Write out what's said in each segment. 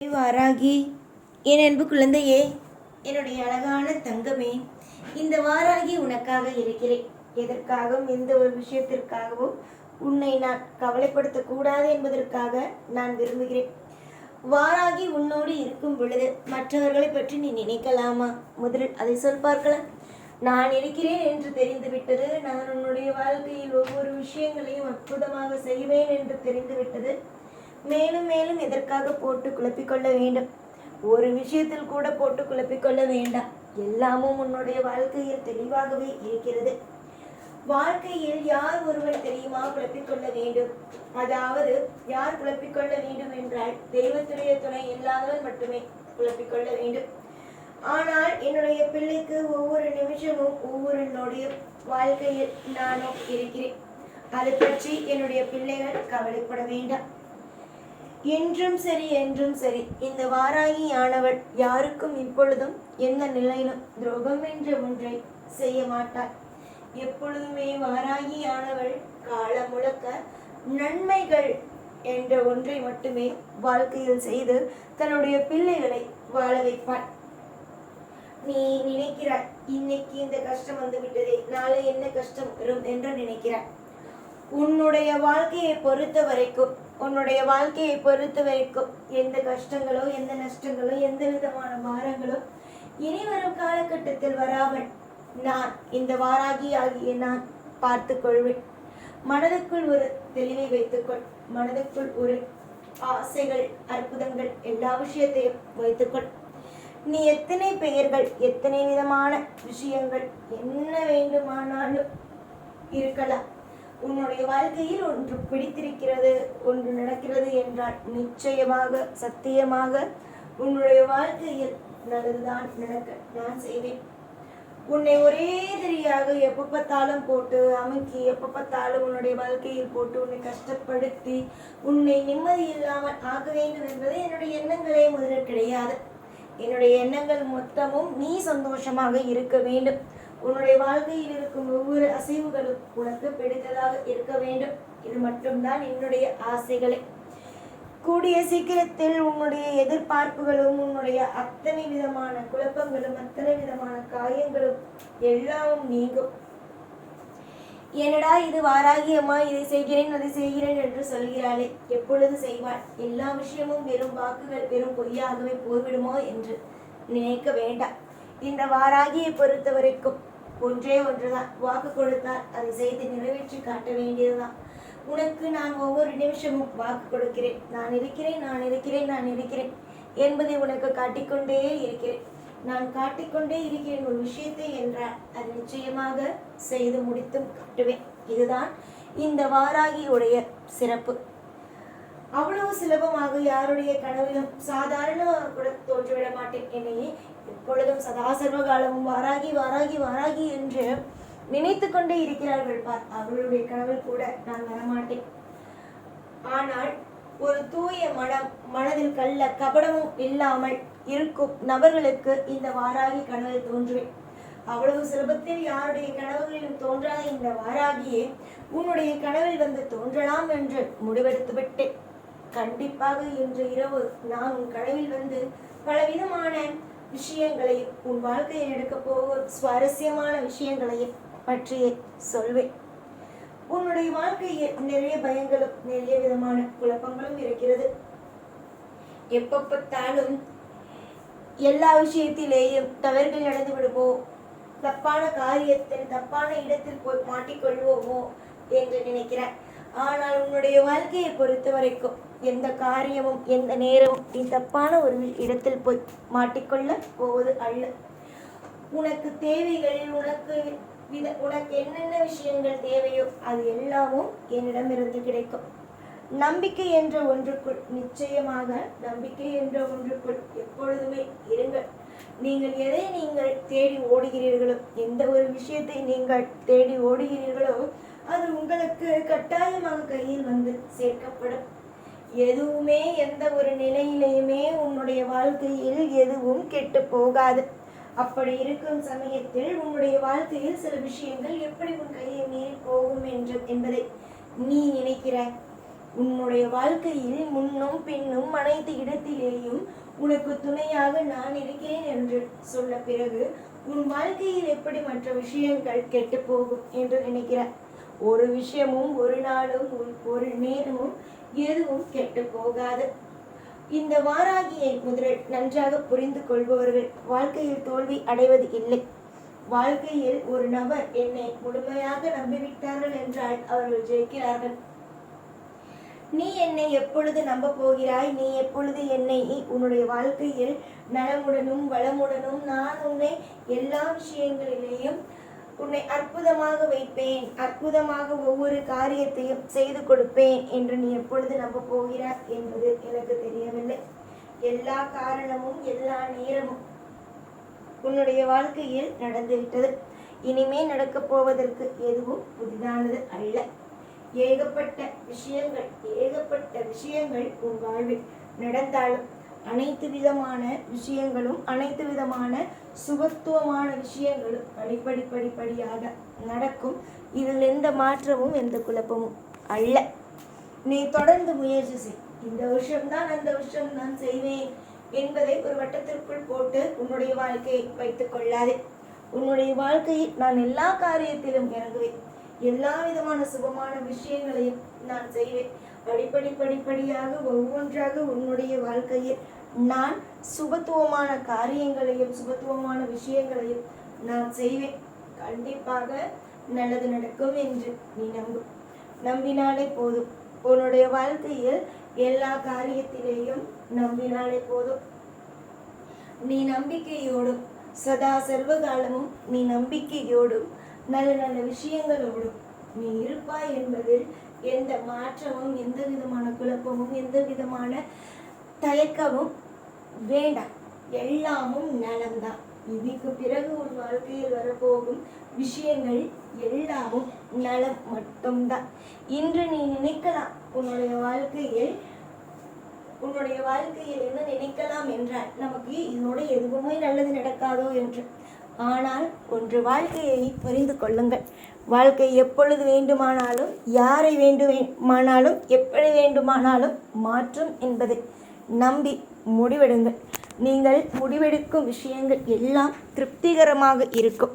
வாராகி என் அன்பு குழந்தையே என்னுடைய அழகான தங்கமே இந்த வாராகி உனக்காக இருக்கிறேன். எதற்காகவும் எந்த ஒரு விஷயத்திற்காகவும் உன்னை நான் கவலைப்படுத்தக்கூடாது என்பதற்காக நான் விரும்புகிறேன். வாராகி உன்னோடு இருக்கும் பொழுது மற்றவர்களை பற்றி நீ நினைக்கலாமா? முதலில் அதை சொல் பார்க்கலாம். நான் இருக்கிறேன் என்று தெரிந்துவிட்டது நான் உன்னுடைய வாழ்க்கையில் ஒவ்வொரு விஷயங்களையும் அற்புதமாக செய்வேன் என்று தெரிந்துவிட்டது. மேலும் மேலும் எதற்காக போட்டு குழப்பிக்கொள்ள வேண்டும்? ஒரு விஷயத்தில் கூட போட்டு குழப்பிக்கொள்ள வேண்டாம். எல்லாமும் உன்னுடைய வாழ்க்கையில் தெளிவாகவே இருக்கிறது. வாழ்க்கையில் யார் ஒருவர் தெரியுமா குழப்பிக்கொள்ள வேண்டும்? அதாவது யார் குழப்பிக்கொள்ள வேண்டும் என்றால் தெய்வத்துடைய துணை இல்லாதவன் மட்டுமே குழப்பிக்கொள்ள வேண்டும். ஆனால் என்னுடைய பிள்ளைக்கு ஒவ்வொரு நிமிஷமும் ஒவ்வொரு நொடியும் வாழ்க்கையில் நானும் இருக்கிறேன். அதை பற்றி என்னுடைய பிள்ளைகள் கவலைப்பட வேண்டாம். என்றும் சரி என்றும் சரி. இந்த வாராகி ஆனவள் யாருக்கும் இப்பொழுதும் எந்த நிலையிலும் துரோகம் என்ற ஒன்றை செய்ய மாட்டாள். எப்பொழுதுமே வாராகி ஆனவள் காலம் முழக்க நன்மைகள் என்ற ஒன்றை மட்டுமே வாழ்க்கையில் செய்து தன்னுடைய பிள்ளைகளை வாழ வைப்பாள். நீ நினைக்கிறாய் இன்னைக்கு இந்த கஷ்டம் வந்து விட்டதே நாளை என்ன கஷ்டம் வரும்? என்று நினைக்கிறாய் உன்னுடைய வாழ்க்கையை பொறுத்த வரைக்கும் உன்னுடைய வாழ்க்கையை பொறுத்து வரைக்கும் எந்த கஷ்டங்களோ எந்த நஷ்டங்களோ எந்த விதமான மாறங்களோ இனி வரும் காலகட்டத்தில் வராமல் நான் இந்த வாராகி ஆகிய நான் பார்த்து கொள்வேன். மனதுக்குள் ஒரு தெளிவை வைத்துக்கொள். மனதுக்குள் ஒரு ஆசைகள் அற்புதங்கள் எல்லா விஷயத்தையும் வைத்துக்கொள். நீ எத்தனை பெயர்கள் எத்தனை விதமான விஷயங்கள் என்ன வேண்டுமானாலும் இருக்கலாம். உன்னுடைய வாழ்க்கையில் ஒன்று பிடித்திருக்கிறது ஒன்று நடக்கிறது என்றால் நிச்சயமாக சத்தியமாக உன்னுடைய வாழ்க்கையில் நல்லதுதான் நடக்க நான் செய்வேன். உன்னை ஒரே தெரியாக எப்போ பார்த்தாலும் போட்டு அமுக்கி எப்ப பார்த்தாலும் உன்னுடைய வாழ்க்கையில் போட்டு உன்னை கஷ்டப்படுத்தி உன்னை நிம்மதி இல்லாமல் ஆக்க வேண்டும் என்பது என்னுடைய எண்ணங்களே முதலில் கிடையாது. என்னுடைய எண்ணங்கள் மொத்தமும் நீ சந்தோஷமாக இருக்க வேண்டும். உன்னுடைய வாழ்க்கையில் இருக்கும் ஒவ்வொரு அசைவுகளும் உனக்கு பிடித்ததாக இருக்க வேண்டும். இது மட்டும்தான் என்னுடைய ஆசைகளே. கூடிய சீக்கிரத்தில் உன்னுடைய எதிர்பார்ப்புகளும் உன்னுடைய அத்தனை விதமான குழப்பங்களும் அத்தனை விதமான காயங்களும் எல்லாம் நீங்கும். என்னடா இது வாராகியம்மா இதை செய்கிறேன் அதை செய்கிறேன் என்று சொல்கிறாளே. எப்பொழுது செய்வாள்? எல்லா விஷயமும் வெறும் வாக்குகள் வெறும் பொய்யாகவே போய்விடுமோ என்று நினைக்க வேண்டாம். இந்த வாராகியை பொறுத்த வரைக்கும் ஒன்றே ஒன்றுதான். வாக்கு கொடுத்தால் அதை செய்து நிறைவேற்றி காட்ட வேண்டியதுதான். உனக்கு நான் ஒவ்வொரு நிமிஷமும் வாக்கு கொடுக்கிறேன். நான் இருக்கிறேன் நான் இருக்கிறேன் நான் இருக்கிறேன் என்பதை உனக்கு காட்டிக்கொண்டே இருக்கிறேன். நான் காட்டிக்கொண்டே இருக்கிறேன் ஒரு விஷயத்தை என்றால் அது நிச்சயமாக செய்து முடித்தும் காட்டுவேன். இதுதான் இந்த வாராகியுடைய சிறப்பு. அவ்வளவு சுலபமாக யாருடைய கனவிலும் சாதாரணமாக கூட தோன்றிவிட மாட்டேன். என்னையே எப்பொழுதும் சதாசர்வ காலமும் வாராகி வாராகி வாராகி என்று நினைத்து கொண்டே இருக்கிறார்கள். பார் அவளுடைய கனவில் கூட நான் வரமாட்டேன். ஆனால் ஒரு தூய மனம் மனதில் கள்ள கபடமும் இல்லாமல் இருக்கும் நபர்களுக்கு இந்த வாராகி கனவில் தோன்றுவேன். அவ்வளவு சுலபத்தில் யாருடைய கனவுகளிலும் தோன்றாத இந்த வாராகியே உன்னுடைய கனவில் வந்து தோன்றலாம் என்று முடிவெடுத்து விட்டேன் கண்டிப்பாக இன்று இரவு நான் உன் கனவில் வந்து பலவிதமான விஷயங்களையும் உன் வாழ்க்கையில் எடுக்க போகும் சுவாரஸ்யமான விஷயங்களையும் பற்றியே சொல்வேன். உன்னுடைய வாழ்க்கையில் நிறைய பயங்களும் நிறைய விதமான குழப்பங்களும் இருக்கிறது. எப்ப பார்த்தாலும் எல்லா விஷயத்திலேயும் தவறுகள் நடந்து விடுவோம் தப்பான காரியத்தில் தப்பான இடத்தில் போய் மாட்டிக்கொள்வோமோ? என்று நினைக்கிறேன். ஆனால் உன்னுடைய வாழ்க்கையை பொறுத்த வரைக்கும் எந்த காரியமும் எந்த நேரமும் நீ தப்பான ஒரு இடத்தில் போய் மாட்டிக்கொள்ள போவது அல்ல. உனக்கு தேவைகள் உனக்கு வித உனக்கு என்னென்ன விஷயங்கள் தேவையோ அது எல்லாமும் என்னிடமிருந்து கிடைக்கும். நம்பிக்கை என்ற ஒன்றுக்குள் நிச்சயமாக நம்பிக்கை என்ற ஒன்றுக்குள் எப்பொழுதுமே இருங்கள். நீங்கள் எதை நீங்கள் தேடி ஓடுகிறீர்களோ எந்த ஒரு விஷயத்தை நீங்கள் தேடி ஓடுகிறீர்களோ அது உங்களுக்கு கட்டாயமாக கையில் வந்து சேர்க்கப்படும். எதுவுமே எந்த ஒரு நிலையிலையுமே உன்னுடைய வாழ்க்கையில் எதுவும் கெட்டு போகாது. அப்படி இருக்கும் சமயத்தில் உன்னுடைய வாழ்க்கையில் சில விஷயங்கள் எப்படி உன் கையை மீறி போகும் என்று என்பதை நீ நினைக்கிறாய். உன்னுடைய வாழ்க்கையில் முன்னும் பின்னும் அனைத்து இடத்திலேயும் உனக்கு துணையாக நான் இருக்கிறேன் என்று சொன்ன பிறகு உன் வாழ்க்கையில் எப்படி மற்ற விஷயங்கள் கெட்டு போகும் என்று நினைக்கிறார் ஒரு விஷயமும் ஒரு நாளும் ஒரு- நேரமும் எதுவும் கெட்டு போகாது இந்த வாராகியை முதலில் நன்றாக புரிந்து கொள்பவர்கள் வாழ்க்கையில் தோல்வி அடைவது இல்லை. வாழ்க்கையில் ஒரு நபர் என்னை முழுமையாக நம்பிவிட்டார்கள் என்றால் அவர்கள் ஜெயிக்கிறார்கள். நீ என்னை எப்பொழுது நம்ப போகிறாய்? நீ எப்பொழுது என்னை உன்னுடைய வாழ்க்கையில் நலமுடனும் வளமுடனும் நான் உன்னை எல்லா விஷயங்களிலேயும் உன்னை அற்புதமாக வைப்பேன் அற்புதமாக ஒவ்வொரு காரியத்தையும் செய்து கொடுப்பேன் என்று நீ எப்பொழுது நம்ப போகிறாய் என்பது எனக்கு தெரியவில்லை. எல்லா காரணமும் எல்லா நேரமும் உன்னுடைய வாழ்க்கையில் நடந்துவிட்டது. இனிமே நடக்கப் போவதற்கு எதுவும் புதிதானது அல்ல. ஏகப்பட்ட விஷயங்கள் ஏகப்பட்ட விஷயங்கள் உன் வாழ்வில் நடந்தாலும் அனைத்து விதமான விஷயங்களும் அனைத்து விதமான சுபத்துவமான விஷயங்களும் படிப்படி படிப்படியாக நடக்கும். இதில் எந்த மாற்றமும் எந்த குழப்பமும் அல்ல. நீ தொடர்ந்து முயற்சி செய். இந்த வருஷம்தான் அந்த வருஷம் நான் செய்வேன் என்பதை ஒரு வட்டத்திற்குள் போட்டு உன்னுடைய வாழ்க்கையை வைத்துக் கொள்ளாதே. உன்னுடைய வாழ்க்கையை நான் எல்லா காரியத்திலும் இறங்குவேன். எல்லா விதமான சுபமான விஷயங்களையும் நான் செய்வேன். படிப்படி படிப்படியாக ஒவ்வொன்றாக உன்னுடைய வாழ்க்கையில் நான் சுபத்துவமான காரியங்களையும் சுபத்துவமான விஷயங்களையும் நான் செய்வேன். கண்டிப்பாக நல்லது நடக்கும் என்று நீ நம்பு. நம்பினாலே போதும். உன்னுடைய வாழ்க்கையில் எல்லா காரியத்திலேயும் நம்பினாலே போதும். நீ நம்பிக்கையோடும் சதா சர்வகாலமும் நீ நம்பிக்கையோடும் நல்ல நல்ல விஷயங்களோடும் நீ இருப்பாய் என்பதில் எந்த மாற்றமும் எந்த விதமான குழப்பமும் எந்த விதமான தயக்கமும் வேண்டாம். எல்லாமும் நலம்தான். இதுக்கு பிறகு உன் வாழ்க்கையில் வரப்போகும் விஷயங்கள் எல்லாமும் நலம் மட்டும்தான். இன்று நீ நினைக்கலாம் உன்னுடைய வாழ்க்கையில் உன்னுடைய வாழ்க்கையில் என்ன நினைக்கலாம் என்றால் நமக்கு இதோட எதுவுமே நல்லது நடக்காதோ என்று. ஆனால் ஒன்று வாழ்க்கையை புரிந்து கொள்ளுங்கள். வாழ்க்கை எப்பொழுது வேண்டுமானாலும் யாரை வேண்டுமானாலும் எப்படி வேண்டுமானாலும் மாற்றும் என்பதை நம்பி முடிவெடுங்கள். நீங்கள் முடிவெடுக்கும் விஷயங்கள் எல்லாம் திருப்திகரமாக இருக்கும்.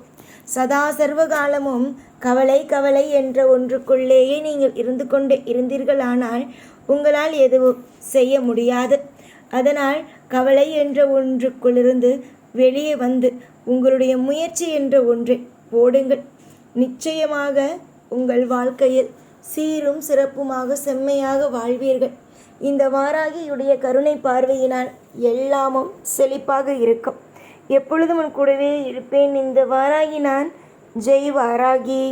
சதா சர்வகாலமும் கவலை கவலை என்ற ஒன்றுக்குள்ளேயே நீங்கள் இருந்து கொண்டு இருந்தீர்களானால் உங்களால் எதுவும் செய்ய முடியாது. அதனால் கவலை என்ற ஒன்றுக்குள்ளிருந்து வெளியே வந்து உங்களுடைய முயற்சி என்ற ஒன்றை போடுங்கள். நிச்சயமாக உங்கள் வாழ்க்கையில் சீரும் சிறப்புமாக செம்மையாக வாழ்வீர்கள். இந்த வாராகியுடைய கருணை பார்வையினால் எல்லாமும் செழிப்பாக இருக்கும். எப்பொழுதும் உன் கூடவே இருப்பேன். இந்த வாராகி நான். ஜெய் வாராகி.